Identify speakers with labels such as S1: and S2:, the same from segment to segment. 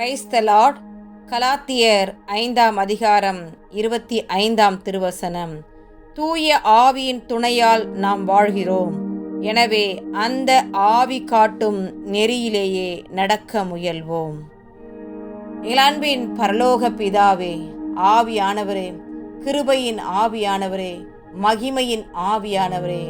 S1: Praise the Lord கலாத்தியர் ஐந்தாம் அதிகாரம் இருபத்தி ஐந்தாம் திருவசனம். தூய ஆவியின் துணையால் நாம் வாழ்கிறோம். எனவே அந்த ஆவி காட்டும் நெறியிலேயே நடக்க முயல்வோம். இளன்பின் பரலோக பிதாவே ஆவியானவரே கிருபையின் ஆவியானவரே மகிமையின் ஆவியானவரே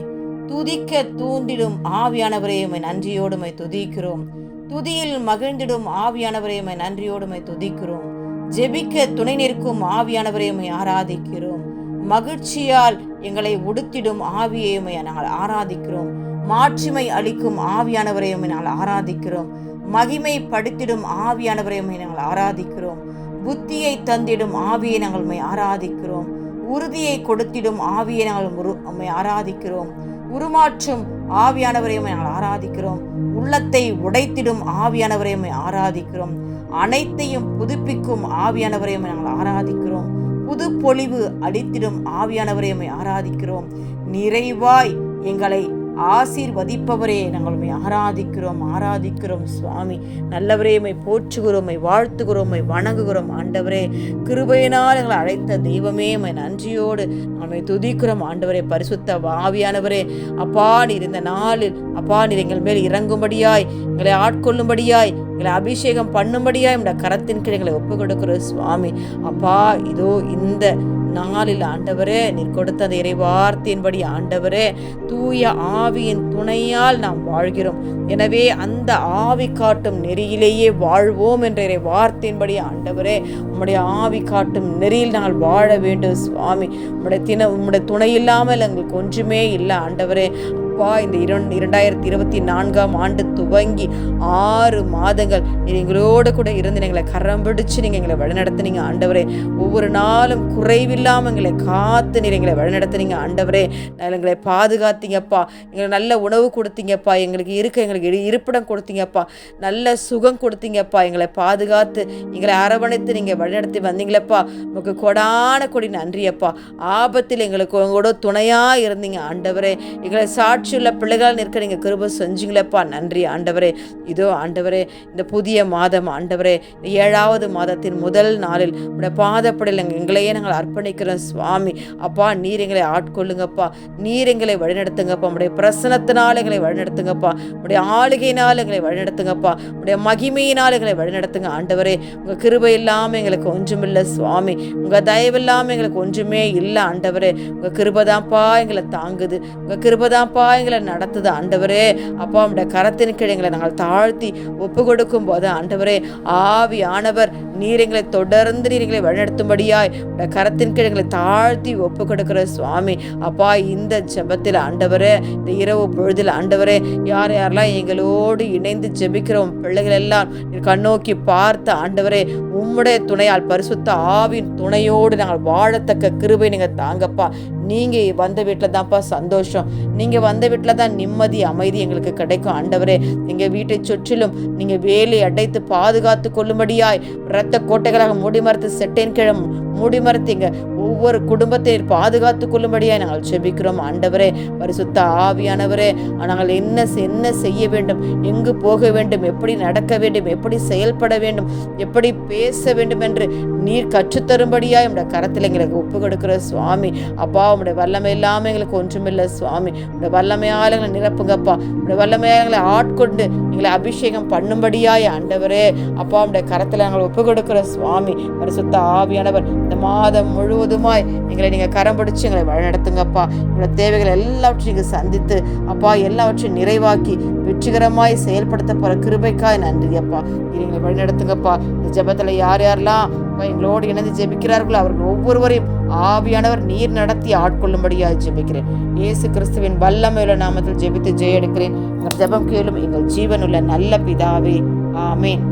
S1: துதிக்க தூண்டிடும் ஆவியானவரே உம்மை நன்றியோடு துதிக்கிறோம். துதியில் மகிழ்ந்திடும் ஆவியானவரே நன்றியோடுமை துதிக்கிறோம். ஜெபிக்க துணை நிற்கும் ஆவியானவரே ஆராதிக்கிறோம். மகிழ்ச்சியால் எங்களை உடுத்திடும் ஆவியை நாங்கள் ஆராதிக்கிறோம். மாட்சிமை அளிக்கும் ஆவியானவரையும் நாங்கள் ஆராதிக்கிறோம். மகிமை படுத்திடும் ஆவியானவரை நாங்கள் ஆராதிக்கிறோம். புத்தியை தந்திடும் ஆவியை நாங்கள் ஆராதிக்கிறோம். உறுதியை கொடுத்திடும் ஆவியை நாங்கள் உம்மை ஆராதிக்கிறோம். உருமாற்றும் ஆவியானவரை நாங்கள் ஆராதிக்கிறோம். உள்ளத்தை உடைத்திடும் ஆவியானவரை ஆராதிக்கிறோம். அனைத்தையும் புதுப்பிக்கும் ஆவியானவரையும் நாங்கள் ஆராதிக்கிறோம். புது பொலிவு அடித்திடும் ஆவியானவரை ஆராதிக்கிறோம். நிறைவாய் எங்களை ஆசீர்வதிப்பவரே. நாங்கள் உண்மை ஆராதிக்கிறோம் ஆராதிக்கிறோம் சுவாமி. நல்லவரே உண்மை போற்றுகிறோம் உண்மை வாழ்த்துகிறோம் உண்மை வணங்குகிறோம். ஆண்டவரே கிருபையினால் எங்களை அழைத்த தெய்வமே உண்மை நன்றியோடு நம்மை துதிக்கிறோம். ஆண்டவரே பரிசுத்த ஆவியானவரே அப்பா நீர் இந்த நாளில் அப்பா நீர் எங்கள் மேல் இறங்கும்படியாய் எங்களை ஆட்கொள்ளும்படியாய் எங்களை அபிஷேகம் பண்ணும்படியா என்னோட கரத்தின் கீழ் எங்களை ஒப்பு கொடுக்குற சுவாமி. அப்பா இதோ இந்த நாளில் ஆண்டவரே நீர் கொடுத்த அந்த இறைவார்த்தையின்படி ஆண்டவரே தூய ஆவியின் துணையால் நாம் வாழ்கிறோம். எனவே அந்த ஆவி காட்டும் நெறியிலேயே வாழ்வோம் என்ற இறை வார்த்தையின்படி ஆண்டவரே உம்முடைய ஆவி காட்டும் நெறியில் நாங்கள் வாழ வேண்டும் சுவாமி. உம்முடைய தின உம்முடைய துணை இல்லாமல் எங்களுக்கு ஒன்றுமே இல்லை ஆண்டவரே. அப்பா இந்த இரண்டு இரண்டாயிரத்தி இருபத்தி நான்காம் ஆண்டு துவங்கி ஆறு மாதங்கள் எங்களோடு கூட இருந்து எங்களை கரம் பிடிச்சு நீங்கள் எங்களை வழிநடத்துனீங்க ஆண்டவரே. ஒவ்வொரு நாளும் குறைவில்லாமல் எங்களை காத்து நீர் எங்களை வழிநடத்துனீங்க ஆண்டவரே. எங்களை பாதுகாத்தீங்கப்பா. எங்களுக்கு நல்ல உணவு கொடுத்தீங்கப்பா. எங்களுக்கு இருக்க எங்களுக்கு இருப்பிடம் கொடுத்தீங்கப்பா. நல்ல சுகம் கொடுத்தீங்கப்பா. எங்களை பாதுகாத்து எங்களை அரவணைத்து நீங்கள் வழிநடத்தி வந்தீங்களப்பா. உங்களுக்கு கொடான கொடி நன்றியப்பா. ஆபத்தில் எங்களுக்கு உங்களோட துணையாக இருந்தீங்க ஆண்டவரே. எங்களை சாட்சி உள்ள பிள்ளைகள் நிற்க நீங்கள் கிருப செஞ்சீங்களப்பா. நன்றி ஆண்டவரே. இதோ ஆண்டவரே இந்த புதிய மாதம் ஆண்டவரே ஏழாவது மாதத்தின் முதல் நாளில் உடைய பாதப்படையில் எங்களையே நாங்கள் அர்ப்பணிக்கிறோம் சுவாமி. அப்பா நீர் எங்களை ஆட்கொள்ளுங்கப்பா. நீர் எங்களை வழிநடத்துங்கப்பா. உடைய பிரசனத்தினால் எங்களை வழிநடத்துங்கப்பா. உடைய ஆளுகையினால் எங்களை வழிநடத்துங்கப்பா. உடைய மகிமையினால் எங்களை வழிநடத்துங்க ஆண்டவரே. உங்கள் கிருபை இல்லாமல் எங்களுக்கு ஒன்றுமில்லை சுவாமி. உங்கள் தயவு இல்லாமல் எங்களுக்கு ஒன்றுமே இல்லை ஆண்டவரே. உங்கள் கிருபதான்ப்பா எங்களை தாங்குது. உங்கள் கிருபதான்ப்பா எங்களை நடத்துது. ஆண்டவரே அப்பா உடைய கரத்தின் கீழ் எங்களை நாங்கள் தாழ்த்தி ஒப்பு கொடுக்கும் போது ஆண்டவரே ஆவி ஆனவர் நீர் எங்களை தொடர்ந்து நீர் எங்களை வழிநடத்தும்படியாய் உடைய கரத்தின் கீழ் எங்களை தாழ்த்தி ஒப்பு கொடுக்கிற சுவாமி. அப்பா இந்த ஜெபத்தில் ஆண்டவரே இந்த இரவு பொழுதில் ஆண்டவரே யார் யாரெல்லாம் எங்களோடு இணைந்து ஜெபிக்கிறோம் பிள்ளைகள் எல்லாம் கண்ணோக்கி பார்த்த ஆண்டவரே உம்முடைய துணையால் பரிசுத்த ஆவின் துணையோடு நாங்கள் வாழத்தக்க கிருபை நீங்கள் தாங்கப்பா. நீங்கள் வந்த வீட்டில் தான்ப்பா சந்தோஷம். நீங்கள் வந்த வீட்டில் தான் நிம்மதி அமைதி எங்களுக்கு கிடைக்கும். ஆண்டவரே எங்கள் வீட்டை சுற்றிலும் நீங்கள் வேலை அடைத்து பாதுகாத்து கொள்ளும்படியாய் இரத்த கோட்டைகளாக மூடிமரத்து செட்டேன் கிழம் மூடிமரத்தீங்க ஒவ்வொரு குடும்பத்தை பாதுகாத்துக் கொள்ளும்படியாய் நாங்கள் செபிக்கிறோம் ஆண்டவரே பரிசுத்த ஆவியானவரே நாங்கள் என்ன என்ன செய்ய வேண்டும்? எங்கு போக வேண்டும்? எப்படி நடக்க வேண்டும்? எப்படி செயல்பட வேண்டும்? எப்படி பேச வேண்டும் என்று நீர் கற்றுத்தரும்படியாய் உடைய கரத்தில் எங்களுக்கு ஒப்பு கொடுக்கிற சுவாமி. அப்பா உடைய வல்லமை இல்லாமல் எங்களுக்கு ஒன்றுமில்லை சுவாமி. உடைய வல்லமையால் எங்களை நிரப்புங்கப்பா உடைய வல்லமையால் எங்களை ஆட்கொண்டு எங்களை அபிஷேகம் பண்ணும்படியாய் ஆண்டவரே அப்பா உடைய கரத்தில் நாங்கள் ஒப்பு கொடுக்கிற சுவாமி. பரிசுத்த ஆவியானவர் மாதம் முழுவதுமாய் எங்களை நீங்கள் கரம் பிடிச்சி எங்களை வழிநடத்துங்கப்பா. எங்களோட தேவைகள் எல்லாவற்றையும் நீங்கள் சந்தித்து அப்பா எல்லாவற்றையும் நிறைவாக்கி வெற்றிகரமாய் செயல்படுத்த போகிற கிருபைக்காய் நன்றி அப்பா இது எங்களை வழிநடத்துங்கப்பா. இந்த ஜெபத்தில் யார் யாரெல்லாம் எங்களோடு இணைந்து ஜெபிக்கிறார்களோ அவர்கள் ஒவ்வொருவரையும் ஆவியானவர் நீர் நடத்தி ஆட்கொள்ளும்படியாக ஜெபிக்கிறேன். இயேசு கிறிஸ்துவின் வல்லமையுள்ள நாமத்தில் ஜெபித்து ஜெய எடுக்கிறேன் ஜெபம் கேளும் எங்கள் ஜீவனுள்ள நல்ல பிதாவே. ஆமேன்.